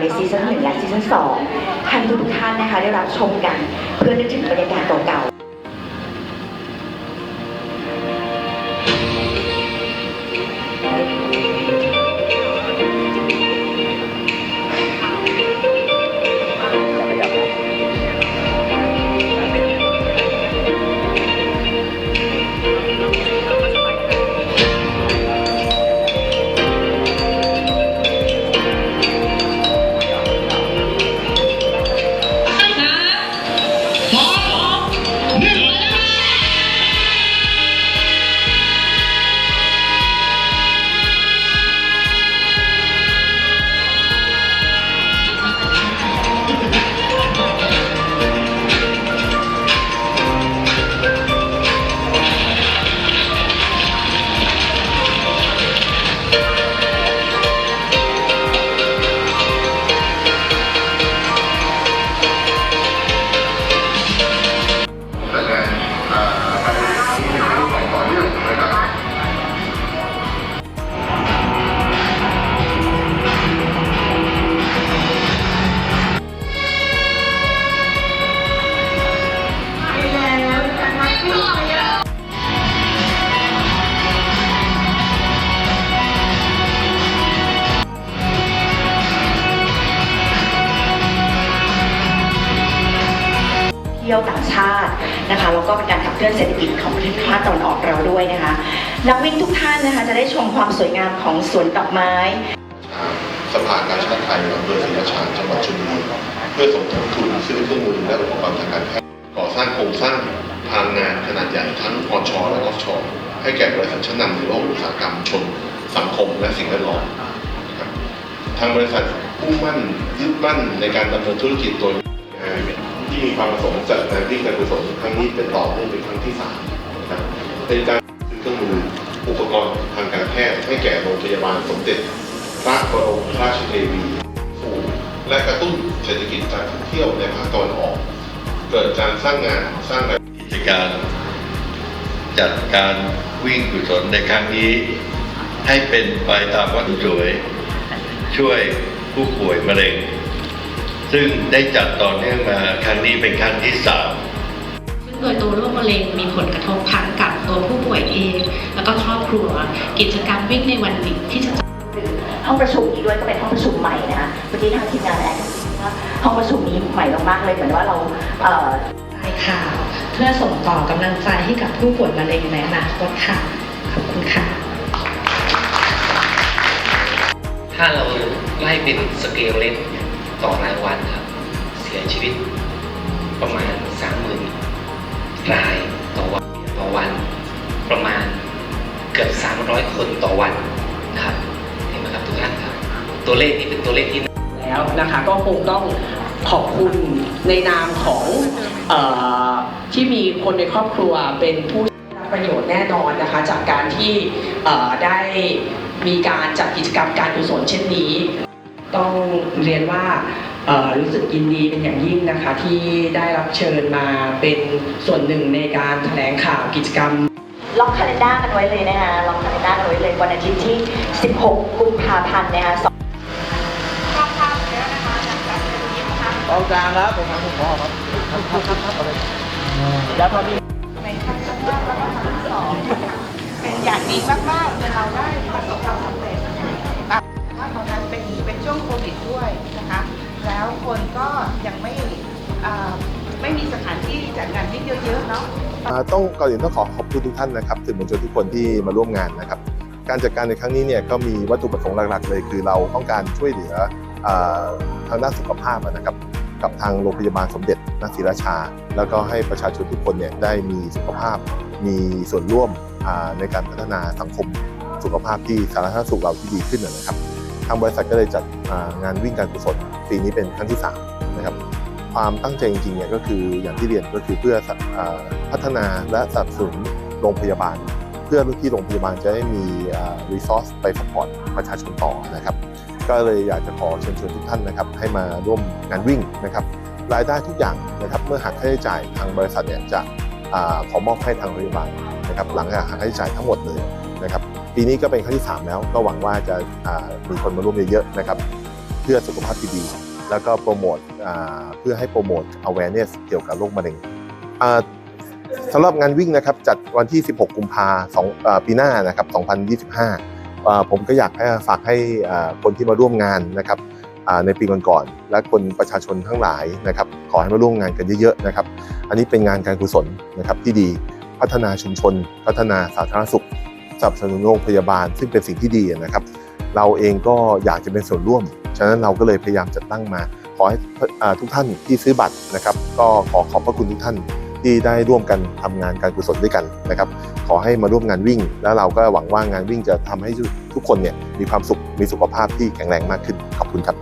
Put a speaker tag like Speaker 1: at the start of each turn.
Speaker 1: ในซีซั่นหนึ่งและซีซั่นสองให้ทุกท่านนะคะได้รับชมกัน เพื่อนึกถึงบรรยากาศเก่าๆ
Speaker 2: ที่
Speaker 1: ยวต่างชาตินะคะแล้วก็เป็นการขับเคลื่อนเศรษฐกิจของประเทศภาคตะวันออกเราด้วยนะคะนักวิ่งทุกท่านนะคะจะได้ชมความสวยงามของสวนดอกไม้
Speaker 2: สภากาชาติไทยอำเภอศรีราชาจังหวัดชลบุรีเพื่อสมทบทุนซื้อเครื่องมือและอุปกรณ์ทางการแพทย์ก่อสร้างโครงสร้างพลังงานขนาดใหญ่ทั้งออนชอและออฟชอให้แก่บริษัทชั้นนำในโลกอุตสาหกรรมชน สังคมและสิ่งแวดล้อมทางบริษัทมุ่งมั่นยึดมั่นในการดำเนินธุรกิจโดย มีความประสงค์จัดงานวิ่งการกุศลครั้งนี้เป็นต่อเนื่องเป็นครั้งที่สามนะครับเป็นการซื้อเครื่องมืออุปกรณ์ทางการแพทย์ให้แก่โรงพยาบาลสมเด็จพระบรมราชเทวีฟูและกระตุ้นเศรษฐกิจการท่องเที่ยวในภาคตะวันออก เกิดการสร้างงานสร้างราย
Speaker 3: กิจการ จัดการวิ่งกุศลในครั้งนี้ ให้เป็นไปตามวัตถุประสวยช่วยผู้ป่วยมะเร็ง ซึ่งได้จัดต่อเนื่องมาครั้งนี้เป็นครั้งที่สาม
Speaker 4: ซึ่งโดยตัวโรคมะเร็งมีผลกระทบทั้งกับตัวผู้ป่วยเอง แล้วก็ครอบครัว กิจกรรมวิ่งในวันนี้ที่จะ
Speaker 1: ห้องประชุมนี้ด้วยก็เป็นห้องประชุมใหม่นะคะเมื่อกี้ทางทีมงานแอนว่าห้องประชุมนี้ใหม่มากๆเลยเหมือนว่าเราเอ่อ
Speaker 4: รายข่าวเพื่อส่งต่อกำลังใจให้กับผู้ป่วยมะเร็งในอนาคตค่ะขอบคุณค่ะ
Speaker 5: ถ้าเราไล่เป็นสเกลเล็ก ต่อรายวันครับ เสียชีวิตประมาณ 30,000 รายต่อวันต่อวัน ประมาณเกือบ 300 คนต่อวันครับเห็นไหมครับทุกท่านครับ ตัวเลขนี้เป็นตัวเลขที่
Speaker 6: แล้วนะคะก็คงต้องขอบคุณในนามของออที่มีคนในครอบครัวเป็นผู้รับประโยชน์แน่นอนนะคะ จากการที่ได้มีการจัดกิจกรรมการกุศลเช่นนี้ ต้องเรียนว่าเอ่อรู้สึกยินดีเป็นอย่างยิ่งนะคะที่ได้รับเชิญมาเป็นส่วนหนึ่งในการแถลงข่าวกิจกรรม
Speaker 1: ล็อกคาล endar กันไว้เลยนะคะล็อกคาล endar กันไว้เลยวันอาทิตย์ที่ 16 กุมภาพันธ์นะคะ
Speaker 7: กองกลางครับผมทางคุณพ่อครับครับครับครับครับอะไรแล้วพอมี
Speaker 8: เป็นอย่างดีมากๆจนเราได้ ก็ยังไม่ไม่มีสถานที่จัดงานวิ่เยอะๆเนาะ
Speaker 2: ต้องก่อนอื่นต้องขอขอบคุณทุกท่านนะครับสื่อมวลชนทุกคนที่มาร่วมงานนะครับ การจัดการในครั้งนี้เนี่ยก็มีวัตถุประสงค์หลักๆ เลยคือเราต้องการช่วยเหลือทางด้านสุขภาพนะครับกับทางโรงพยาบาลสมเด็จนศรีราชา แล้วก็ให้ประชาชนทุกคนเนี่ยได้มีสุขภาพ มีส่วนร่วมในการพัฒนาสังคมสุขภาพที่สาธารณสุขเราที่ดีขึ้นนะครับางบริษัทก็เลยจัดงานวิ่งการกุศลปีนี้เป็นครั้งที่สามนะครับความตั้งใจจริงๆเนี่ยก็คืออย่างที่เรียนก็คือเพื่ออพัฒนาและสนับสนุนโรงพยาบาล เพื่อที่โรงพยาบาลจะได้มีรีซอสไปสปอร์ตประชาชนต่อนะครับ ก็เลยอยากจะขอเชิญชวนทุกท่านนะครับ ให้มาร่วมงานวิ่งนะครับรายได้ทุกอย่างนะครับเมื่อหักค่าใช้จ่ายทางบริษัทเนี่ยจะขอมอบให้ทางโรงพยาบาลนะครับหลังจากหักค่าใช้จ่ายทั้งหมดเลยนะครับ ปีนี้ก็เป็นครั้งที่ 3 แล้ว ก็หวังว่าจะามีคนมาร่วมเยอะๆนะครับจพื่อสุขภาพที่ดี แล้วก็โปรโมทเพื่อให้โปรโมท awareness เกี่ยวกับโรคมะเร็งสำหรับงานวิ่งนะครับจัดวันที่ 16 กุมภาสองปีหน้านะครับ 2025 ผมก็อยากฝากให้คนที่มาร่วมงานนะครับในปีก่อนๆและคนประชาชนทั้งหลายนะครับ ขอให้มาร่วมงานกันเยอะๆนะครับ อันนี้เป็นงานการกุศลนะครับที่ดีพัฒนาชุมชน พัฒนาสาธารณสุข สนับสนุนโรงพยาบาล ซึ่งเป็นสิ่งที่ดีนะครับ เราเองก็อยากจะเป็นส่วนร่วม ฉะนั้นเราก็เลยพยายามจัดตั้งมา ขอให้ทุกท่านที่ซื้อบัตรนะครับ ก็ขอขอบพระคุณทุกท่านที่ได้ร่วมกันทำงานการกุศลด้วยกันนะครับ ขอให้มาร่วมงานวิ่ง แล้วเราก็หวังว่างานวิ่งจะทำให้ทุกคนเนี่ยมีความสุขมีสุขภาพที่แข็งแรงมากขึ้นขอบคุณครับ